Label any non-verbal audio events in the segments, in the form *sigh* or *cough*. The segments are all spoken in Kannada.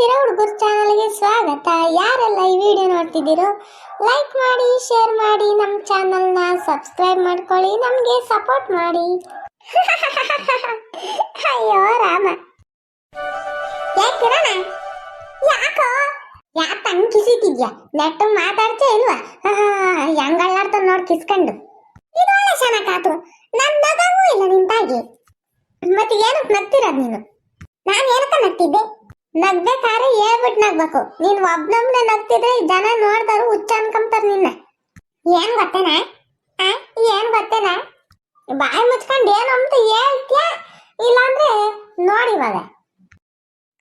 ಶಿರ ಹುಡುಗರು ಚಾನಲ್ಗೆ ಸ್ವಾಗತ. ಯಾರೆಲ್ಲ ಈ ವಿಡಿಯೋ ನೋಡ್ತಿದ್ದೀರೋ ಲೈಕ್ ಮಾಡಿ ಶೇರ್ ಮಾಡಿ ನಮ್ಮ ಚಾನಲ್ನ ಸಬ್ಸ್ಕ್ರೈಬ್ ಮಾಡ್ಕೊಳ್ಳಿ, ನಮಗೆ ಸಪೋರ್ಟ್ ಮಾಡಿ. *laughs* ಅಯ್ಯೋ, ರಾಮ. ಯಾಕಿರಣ ಯಾಕೋ? ಯಾಕೆ ಹಂಗ್ ಕಿಸಿತಿದ್ಯಾ? ನೆಟ್ಟು ಮಾತಾಡ್ತೇ ಇಲ್ವಾ? ಹೆಂಗಳ್ಳಾಡ್ತ ನೋಡಿ ಕಿಸ್ಕೊಂಡು. ಇದು ಒಳ್ಳೆ ಚೆನ್ನಾಗಾತು ನನ್ ನಗವೂ ಇಲ್ಲ ನಿಂತಾಗಿ ಮತ್ತೆ ಏನಕ್ಕೆ ನಗ್ತಿರೋದು ನೀನು? ನಾನು ಏನಕ್ಕ ನಗ್ತಿದ್ದೆ? ನಗ್ಬೇಕಾದ್ರೆ ಹೇಳ್ಬಿಟ್ಟು ನಗ್ಬೇಕು. ನೀನ್ ಒಬ್ನೊಬ್ನೆ ನಗ್ತಿದ್ರೆ ಜನ ನೋಡ್ದಾರು ಹುಚ್ಚ ಅನ್ಕೊಂತಾರ ನಿನ್ನ. ಏನ್ ಗೊತ್ತೇನ? ಏನ್ ಗೊತ್ತೇನ? ಬಾಯಿ ಮುಚ್ಕೊಂಡು ಏನು ಅಂತ ಹೇಳ್ತೀಯ? ಇಲ್ಲಾಂದ್ರೆ ನೋಡಿ ಇವಾಗ.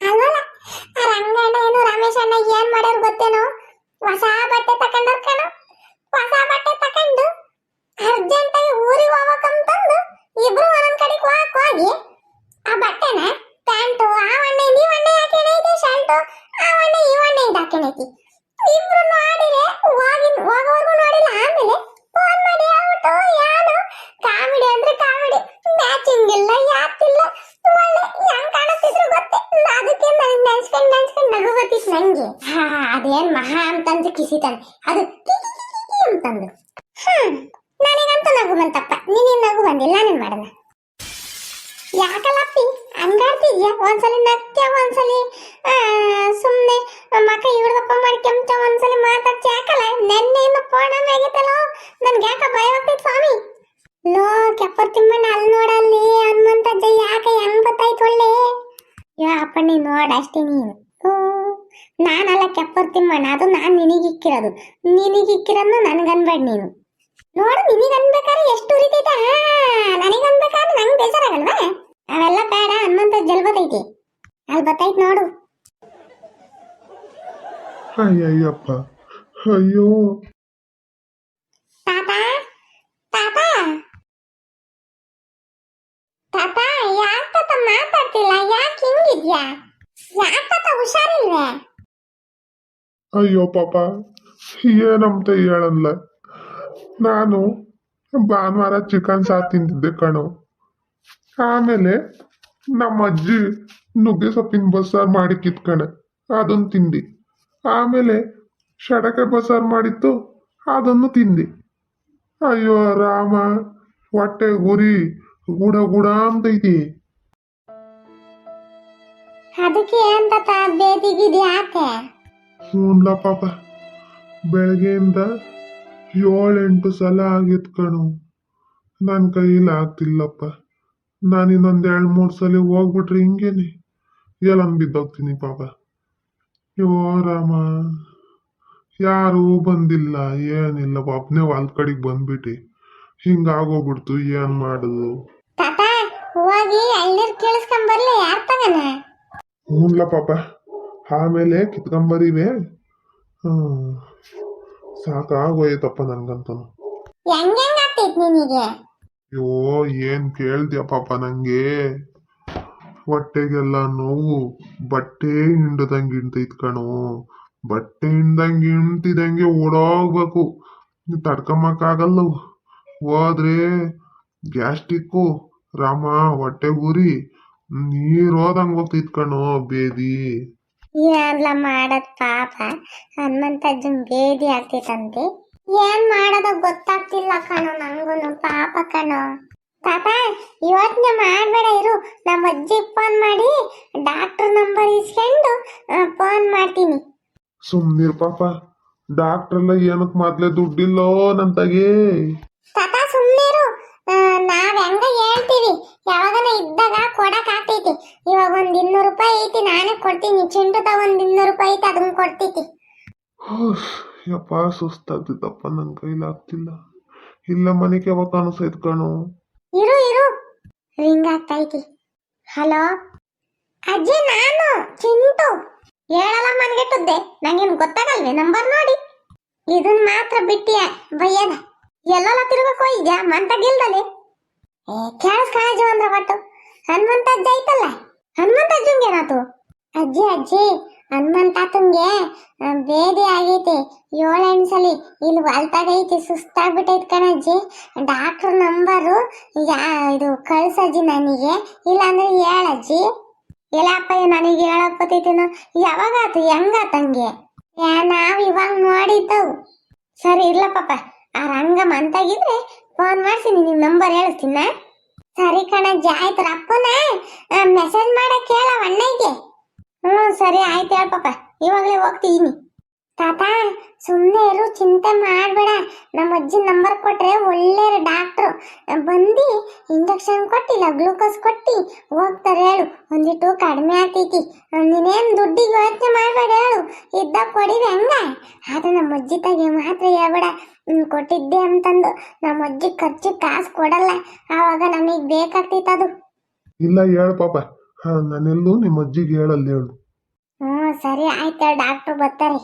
ಅಲ್ವಲ್ಲ ಆ ರಂಗಣ್ಣ ಏನು ರಮೇಶ್ ಅಣ್ಣ ಏನ್ ಮಾಡ್ಯಾರ ಗೊತ್ತೇನೋ? ಹೊಸ ಬಟ್ಟೆ ತಕೊಂಡಾರ ಕಣ. ಹೊಸ ಬಟ್ಟೆ ತಕೊಂಡು ಅರ್ಜೆಂಟ್ ಆಗಿ ಊರಿಗೆ ಹೋಗ್ಬೇಕಂತಂದು ಇಬ್ರು ಒಂದೊಂದ್ ಕಡೆಗೆ ಹೋಗಿ ಆ ಬಟ್ಟೆನ ಪ್ಯಾಂಟು ಆ ಒಣ್ಣೆ ನೀ ಒಣ್ಣೆ ಹಾಕೊಂಡೈತಿ ಶರ್ಟು ಆ ಒಣ್ಣೆ ಈ ಒಣ್ಣೆ ಇದು ಹಾಕೊಂಡೈತಿ ಇಬ್ರು ನೋಡಿರೆ ಹೋಗಿ ಹೋಗೋವರೆಗೂ ನೋಡಿಲ್ಲ ಆಮೇಲೆ ಫೋನ್ ಮಾಡಿ ಹೇಳ್ಬಿಟ್ಟು ಯಾರು ಕಾಮಿಡಿ ಅಂದ್ರೆ ಕಾಮಿಡಿ ಮ್ಯಾಚಿಂಗ್ ಇಲ್ಲ ಯಾತಿಲ್ಲ ಒಳ್ಳೆ ಹೆಂಗ್ ಕಾಣಿಸ್ತಿದ್ರು ಗೊತ್ತೇ ಅದಕ್ಕೆ ನನಗೆ ನೆನ್ಸ್ಕೊಂಡು ನೆನ್ಸ್ಕೊಂಡು ನಗು ಬರ್ತಿತ್ತು ನಂಗೆ ಹಾ, ಅದೇನ್ ಮಹಾ ಅಂತಂದು ಕಿಸಿತಾನೆ. ಅದು ಅಂತಂದು. ಹ್ಮ್ ನನಗಂತೂ ನಗು ಬಂತಪ್ಪ ನೀನೇನ್ ನಗು ಬಂದಿಲ್ಲ ನಾನು ಮಾಡೋಣ ಯಾಕಲ್ಲಪ್ಪಿ ಹಂಗಾಡ್ತಿದ್ಯಾ ಒಂದ್ಸಲಿ ನಗ್ತ್ಯ, ಒಂದ್ಸಲಿ ಸುಮ್ನೆ ಮಕ್ಕ ಇವ್ರದಪ್ಪ ಮಾಡ್ಕೊಂತ ಒಂದ್ಸಲಿ ಮಾತಾಡ್ತಿ ಯಾಕಲ್ಲ ನೆನ್ನೆಯಿಂದ ಫೋನ್ ಆಗೈತಲ್ಲೋ ನನ್ಗೆ ಯಾಕ ಭಯ ಆಗ್ತೈತೆ ಸ್ವಾಮಿ? ಲೋ, ಕೆಪ್ಪರ್ ತಿಮ್ಮಣ್ಣ ಅಲ್ಲಿ ನೋಡಲ್ಲಿ ಹನುಮಂತಜ್ಜ ಯಾಕೆ ಹೆಂಗ್ ಗೊತ್ತಾಯ್ತು ಒಳ್ಳೆ? ಯಾ ಅಪ್ಪ ನೀ ನೋಡ ಅಷ್ಟೇ ನೀನು. ನಾನಲ್ಲ ಕೆಪ್ಪರ್ ತಿಮ್ಮಣ್ಣ ಅದು ನಾನು ನಿನಗಿಕ್ಕಿರೋದು. ನಿನಗಿಕ್ಕಿರೋದು ನನಗನ್ಬೇಡ ನೀನು. ನೋಡು ನಿನಗನ್ಬೇಕಾದ್ರೆ ಎಷ್ಟು ಉರಿತೈತೆ? ನನಗೆ ಅನ್ಬೇಕಾದ್ರೆ ನಂಗೆ ಬೇಜಾರಾಗಲ್ವಾ? ಅವೆಲ್ಲ ಬೇಡ ಹನುಮಂತ ಜಲ್ಬತೈತಿ ಅಲ್ಲಿ ಬತ್ತೈತೆ ನೋಡು. ಅಯ್ಯಯ್ಯಪ್ಪ ಅಯ್ಯೋ. ತಾತ ತಾತ. ತಾತ ಯಾಕೆ ತಾತ ಮಾತಾಡ್ತಿಲ್ಲ? ಯಾಕೆ ಹಿಂಗಿದ್ಯಾ? ಯಾಕೆ ತಾತ ಹುಷಾರಿಲ್ವೇ? ಅಯ್ಯೋ ಪಾಪ, ಏನಂತ ಹೇಳನ್ಲ? ನಾನು ಭಾನುವಾರ ಚಿಕನ್ ಸಾರು ತಿಂದಿದ್ದೆ ಕಣು. ಆಮೇಲೆ ನಮ್ಮ ಅಜ್ಜಿ ನುಗ್ಗೆ ಸೊಪ್ಪಿನ ಬಸ್ಸಾರು ಮಾಡಿ ಕಣೆ, ಅದನ್ನು ತಿಂದಿ. ಆಮೇಲೆ ಶಡಕೆ ಬಸ್ಸಾರು ಮಾಡಿತ್ತು, ಅದನ್ನು ತಿಂದಿ. ಅಯ್ಯೋ ರಾಮ, ಹೊಟ್ಟೆ ಗುರಿ ಗುಡ ಗುಡ ಅಂತೈತಿ. ಅದಕ್ಕೆ ಅಂತ ತಾತ ಬೇದಿಗಿದ್ ಯಾಕೆ ಹ್ಞೂನ್ಲ ಪಾಪ. ಬೆಳಗ್ಗೆಯಿಂದ ಏಳೆಂಟು ಸಲ ಆಗಿತ್ತು ಕಣು. ನನ್ನ ಕೈಯಲ್ಲಿ ಆಗ್ತಿಲ್ಲಪ್ಪ. ನಾನು ಇನ್ನೊಂದು ಎರಡು ಮೂರು ಸಲ ಹೋಗ್ಬಿಟ್ರಿ ಹಿಂಗೇನೆ. ಎಲ್ಲ ಬಿದ್ದೋಗ್ತೀನಿ ಪಾಪ. ಯೋ ರಾಮ. ಯಾರೂ ಬಂದಿಲ್ಲ. ಏನಿಲ್ಲ ಪಾಪನೆ ಹೊಲ್ದ ಕಡೆಗೆ ಬಂದ್ಬಿಟ್ಟು ಹಿಂಗಾಗೋಗ್ಬಿಡ್ತು ಏನು ಮಾಡೋದು? ಹೋಗಿ ಎಳ್ನೀರ್ ಕೇಳಿಸ್ಕೊಂಬರ್ಲಿ ಯಾರ್ ತಗನ? ಹ್ಞೂನ್ಲ ಪಾಪ. ಆಮೇಲೆ ಕಿತ್ಕೊಂಬರಿವೆ. ಹ್ಮ್ ಸಾಕಾಗೋಯ್ತಪ್ಪ ನನ್ಗಂತೂ. ಹೆಂಗ್ ಹೆಂಗ್ ಆಗ್ತೈತ್ ನಿನಗೆ? ಅಯ್ಯೋ ಏನ್ ಕೇಳ್ದ್ಯಾ ಪಾಪ ನಂಗೆ. ಹೊಟ್ಟೆಗೆಲ್ಲ ನೋವು ಬಟ್ಟೆ ಹಿಂಡದಂಗೆ ಹಿಂಡ್ತೈತ್ ಕಣೋ. ಬಟ್ಟೆ ಹಿಂಡ್ದಂಗೆ ಹಿಂಡ್ತಿದಂಗೆ ಓಡೋಗ್ಬೇಕು. ತಡ್ಕೊಂಬಕ್ಕಾಗಲ್ಲ ಹೋದ್ರೆ ಗ್ಯಾಸ್ಟಿಕ್ಕು ರಾಮ ಹೊಟ್ಟೆ ಗುರಿ ನೀರ್ ಹೋದಂಗ್ ಹೋಗ್ತೈತ್ ಕಣೋ ಬೇದಿ. ಏನ್ಲ ಮಾಡದ್ ಪಾಪ? ಹನುಮಂತಜ್ಜನ್ ಬೇದಿ ಆಗ್ತಿತ್ತಂತೆ ಏನ್ ಮಾಡೋದ ಗೊತ್ತಾಗ್ತಿಲ್ಲ ಕಣೋ ನಂಗೂನು ಪಾಪ ಕಣೋ. ಪಾಪ ಯೋಚನೆ ಮಾಡಬೇಡ ಇರು. ನಮ್ಮ ಅಜ್ಜಿ ಫೋನ್ ಮಾಡಿ ಡಾಕ್ಟರ್ ನಂಬರ್ ಇಸ್ಕೊಂಡು ಫೋನ್ ಮಾಡ್ತೀನಿ. ಸುಮ್ನಿರ್ ಪಾಪ. ಡಾಕ್ಟರ್ ಎಲ್ಲ ಏನಕ್ ಮೊದ್ಲೇ ದುಡ್ಡಿಲ್ಲೋ ನನ್ ತಗೇ ತಾತ ಸುಮ್ನಿರು. ನಾವ್ ಹೆಂಗ ಹೇಳ್ತೀವಿ? ಯಾವಾಗನ ಇದ್ದಾಗ ಕೊಡಕ್ ಆಗ್ತೈತಿ ಇವಾಗ ಒಂದ್ ಇನ್ನೂರು ರೂಪಾಯಿ ಕೊಡ್ತೀನಿ ಚಿಂಟುದ ಒಂದ್ ಇನ್ನೂರು ರೂಪಾಯಿ ಐತಿ ಅದನ್ನ ಕೊಡ್ತೀತಿ. ಯಪ್ಪ ಸುಸ್ತಾಗ್ತಿದ್ದಪ್ಪ ನನ್ನ ಕೈಲಾಗ್ತಿಲ್ಲ ಇಲ್ಲ ಮನೆಗೆ ಯಾವಾಗ ಕಾಣಿಸೈತ್ ಕಣು? ಇರು ಇರು. ರಿಂಗ್ ಆಗ್ತೈತಿ ಹಲೋ ಅಜ್ಜಿ ನಾನು ಚಿಂಟು. ಹೇಳಲ್ಲ ಮನ್ಗೆಟ್ಟದ್ದೆ. ನಂಗೇನು ಗೊತ್ತಾಗಲ್ವೇ? ನಂಬರ್ ನೋಡಿ. ಇದನ್ ಮಾತ್ರ ಬಿಟ್ಟಿಯ ಬಯ್ಯದ ಎಲ್ಲೆಲ್ಲ ತಿರುಗಕ್ ಮಂತ ಮಂತಗಿಲ್ದಲ್ಲಿ ಏ ಕೇಳಿಸ್ ಕಾಳಜಿ ಅಂದ್ರ ಅಜ್ಜ ಹನುಮಂತಜ್ಜ ಐತಲ್ಲ ಹನುಮಂತಜ್ಜಂಗೆ ಏನಾತು? ಅಜ್ಜಿ ಅಜ್ಜಿ, ಹನುಮಂತ ತುಂಗೆ ಬೇದಿ ಆಗೈತಿ. ಏಳೆಂಟು ಸಲಿ ಇಲ್ಲಿ ಹೊಲ್ತಾಗೈತಿ ಸುಸ್ತಾಗ್ಬಿಟ್ಟೈತೆ ಕಣಜ್ಜಿ. ಡಾಕ್ಟ್ರ್ ನಂಬರು ಯಾ, ಇದು ಕಳ್ಸಜ್ಜಿ ನನಗೆ. ಇಲ್ಲಾಂದ್ರೆ ಹೇಳಜ್ಜಿ. ಎಲ್ಲಪ್ಪ, ನನಗೆ ಹೇಳಪ್ಪತ್ತೈತೇನು ಯಾವಾಗಾತು ಹೆಂಗಾತಂಗೆ ಯಾ ನಾವ್ ಇವಾಗ ನೋಡಿದ್ದವು. ಸರಿ ಇಲ್ಲ ಪಾಪ ಆ ರಂಗ ಮಂತಾಗಿದ್ರೆ ಫೋನ್ ಮಾಡ್ತೀನಿ ನಿಮ್ಮ ನಂಬರ್ ಹೇಳ್ತೀನ ಸರಿ ಕಣಜ್ಜಿ, ಆಯ್ತು ಅಪ್ಪನ ಮೆಸೇಜ್ ಮಾಡಕ್ಕೆ ಹೇಳ ಅಣ್ಣಗೆ. ಹ್ಞೂ ಸರಿ ಆಯ್ತು ಹೇಳ ಪಾಪ ಇವಾಗಲೇ ಹೋಗ್ತೀನಿ ತಾತ ಸುಮ್ಮನೆ ಇರು ಚಿಂತೆ ಮಾಡಬೇಡ. ನಮ್ಮ ಅಜ್ಜಿ ನಂಬರ್ ಕೊಟ್ರೆ ಒಳ್ಳೆ ಡಾಕ್ಟ್ರು ಬಂದು ಇಂಜೆಕ್ಷನ್ ಕೊಟ್ಟಿಲ್ಲ ಗ್ಲೂಕೋಸ್ ಕೊಟ್ಟು ಹೋಗ್ತಾರೆ ಹೇಳು. ಒಂದಿಟ್ಟು ಕಡಿಮೆ ಆಗ್ತೈತಿ. ನೀನೇನು ದುಡ್ಡಿಗೆ ಯೋಚನೆ ಮಾಡಬೇಡ ಹೇಳು. ಇದ್ದ ಕೊಡಿವಿ ಹಂಗ? ಆದ್ರೆ ನಮ್ಮ ಅಜ್ಜಿ ತಾಗೆ ಮಾತ್ರ ಹೇಳ್ಬೇಡ. ಹ್ಮ್, ಕೊಟ್ಟಿದ್ದೆ ಅಂತಂದು. ನಮ್ಮ ಅಜ್ಜಿ ಖರ್ಚು ಕಾಸು ಕೊಡಲ್ಲ. ಆವಾಗ ನಮಗೆ ಬೇಕಾಗ್ತೈತದು ಇಲ್ಲ ಹೇಳು ಪಾಪ. ಹಾ ನಾನೆಲ್ಲೂ ನಿಮ್ಮ ಅಜ್ಜಿಗೆ ಹೇಳಲ್ಲ ಹೇಳು. ಹ್ಞೂ ಸರಿ ಆಯ್ತು ಡಾಕ್ಟ್ರು ಬರ್ತಾರೆ.